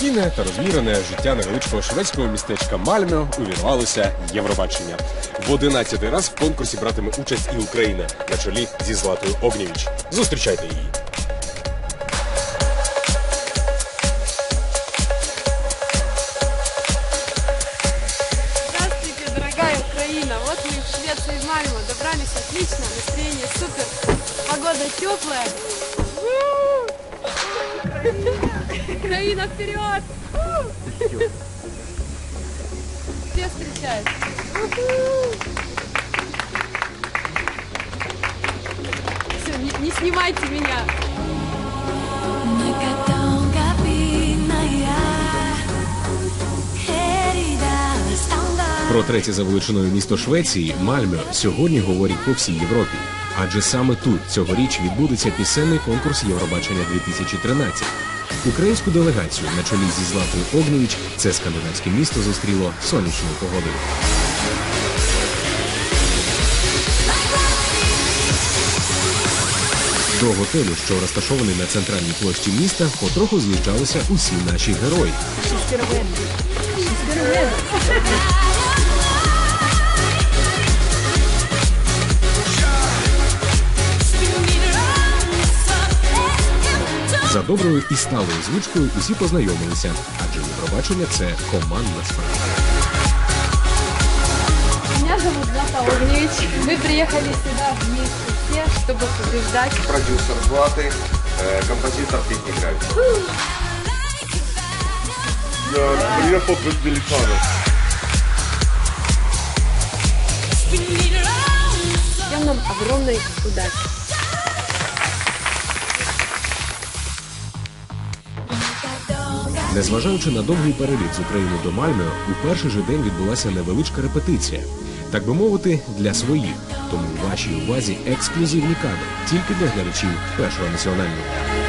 спокійне та розмірене життя невеличкого шведського містечка Мальмё увірвалося Євробачення. В 11 раз в конкурсі братиме участь і Україна на чолі зі Златою Огнєвіч. Зустрічайте її. Здравствуйте, дорогая Украина! Вот мы в Швеции в Мальмо. Добрались отлично, настроение супер, погода теплая. Украина вперед! Все встречают. Все, не, не снимайте меня. Про третє за величиною місто Швеції Мальмё сьогодні говорять по всій Європі. Адже саме тут цьогоріч відбудеться пісенний конкурс Євробачення 2013. Українську делегацію на чолі зі Златою Огнєвіч це скандинавське місто зустріло сонячною погодою. До готелю, що розташований на центральній площі міста, потроху з'їжджалися усі наші герої. За доброю і сталою звичкою усі познайомилися, адже Євробачення це командна справа. Меня зовут Злата Огневич. Мы приехали сюда вместе все, чтобы побеждать. продюсер Златы, э, композитор Петь Гравич. Я приехал без великана. Всем нам огромной удачи. Незважаючи на довгий переліт з України до Мальми, у перший же день відбулася невеличка репетиція, так би мовити, для своїх. Тому у вашій увазі ексклюзивні кадри тільки для глядачів першого національного.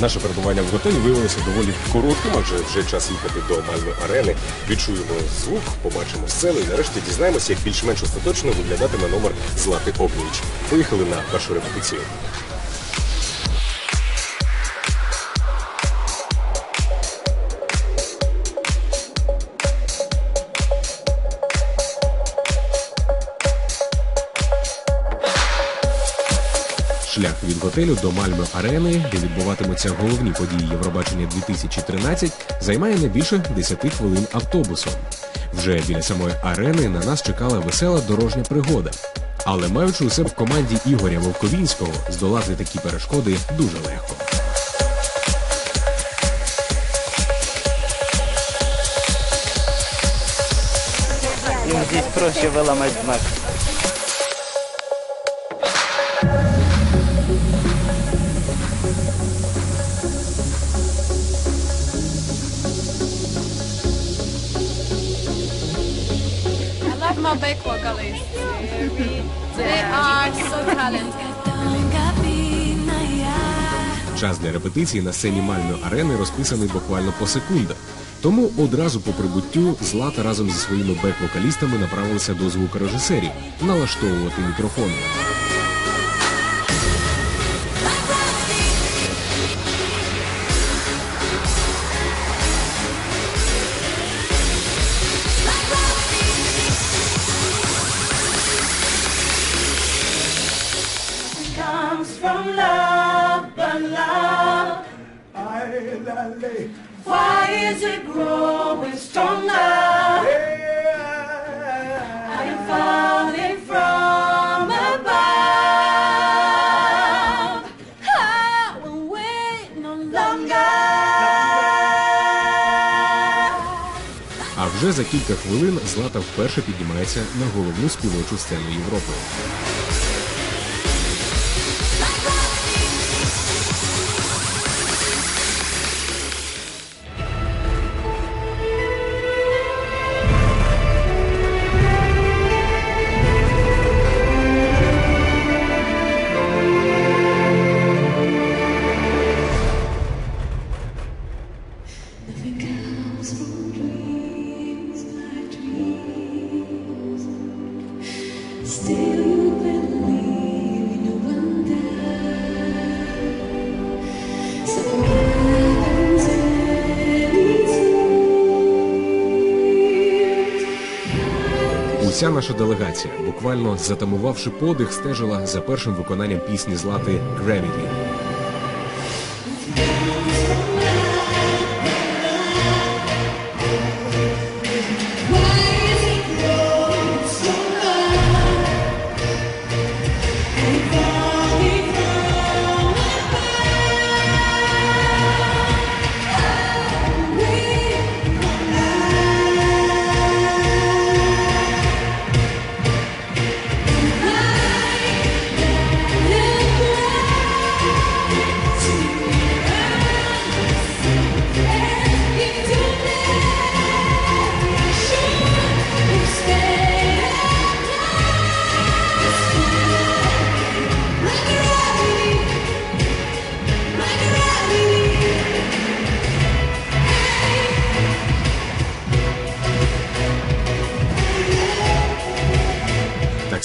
Наше перебування в готелі виявилося доволі коротким, адже вже час їхати до Мальми арени. Відчуємо звук, побачимо сцену і нарешті дізнаємося, як більш-менш остаточно виглядатиме номер Злати Огнєвіч. Поїхали на першу репетицію. Шлях від готелю до Мальми арени, де відбуватимуться головні події Євробачення 2013, займає не більше 10 хвилин автобусом. Вже біля самої арени на нас чекала весела дорожня пригода. Але маючи у себе в команді Ігоря Вовковінського, здолати такі перешкоди дуже легко. Здесь проще выломать знак. I back vocalists. They are so talented. Час для репетиції на сцені Мальної арени розписаний буквально по секундах. Тому одразу по прибуттю Злата разом зі своїми бек-вокалістами направилася до звукорежисерів налаштовувати мікрофони. Why is it growing stronger? I am falling from above. I will wait no longer. А вже за кілька хвилин Злата вперше піднімається на головну співочу сцену Європи. Уся наша делегація, буквально затамувавши подих, стежила за першим виконанням пісні Злати «Gravity».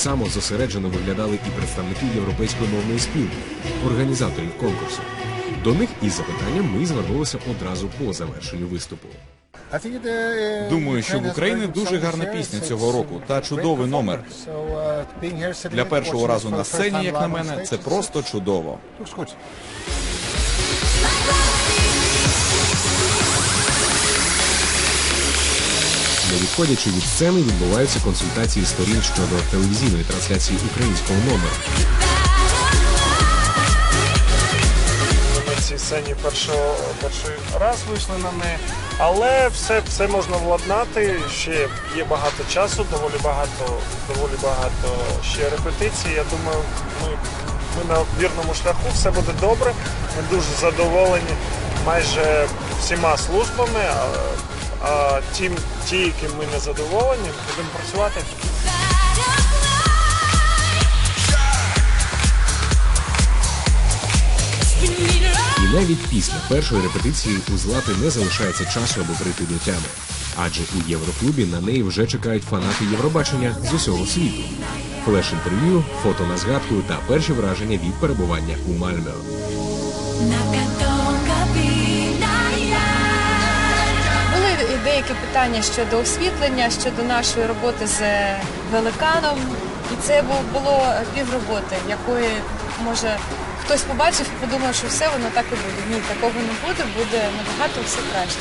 Само зосереджено виглядали і представники Європейської мовної спілки, організаторів конкурсу. До них із запитанням ми звернулися одразу по завершенню виступу. Думаю, що в Україні дуже гарна пісня цього року та чудовий номер. Для першого разу на сцені, як на мене, це просто чудово. Не відходячи від сцени, відбуваються консультації сторін щодо телевізійної трансляції українського номеру. цій сцені першого, перший раз вийшли на неї. Але все, все можна владнати. Ще є багато часу, доволі багато, доволі багато ще репетицій. Я думаю, ми, ми на вірному шляху, все буде добре. Ми дуже задоволені майже всіма службами. А, а ті, ті, які ми не задоволені, будемо працювати. І навіть після першої репетиції у Злати не залишається часу, аби прийти до тями. Адже у Євроклубі на неї вже чекають фанати Євробачення з усього світу. Флеш-інтерв'ю, фото на згадку та перші враження від перебування у Мальме. Були питання щодо освітлення, щодо нашої роботи з великаном. І це бу- було півроботи, якої може хтось побачив і подумав, що все воно так і буде. Ні, такого не буде, буде набагато все краще.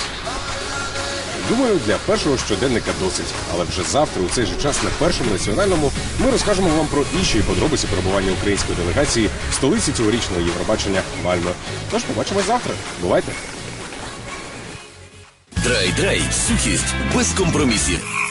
Думаю, для першого щоденника досить. Але вже завтра, у цей же час, на першому національному, ми розкажемо вам про інші подробиці перебування української делегації в столиці цьогорічного Євробачення Мальме. Тож побачимо завтра. Бувайте! Dry Dry Suchist, bez kompromisів.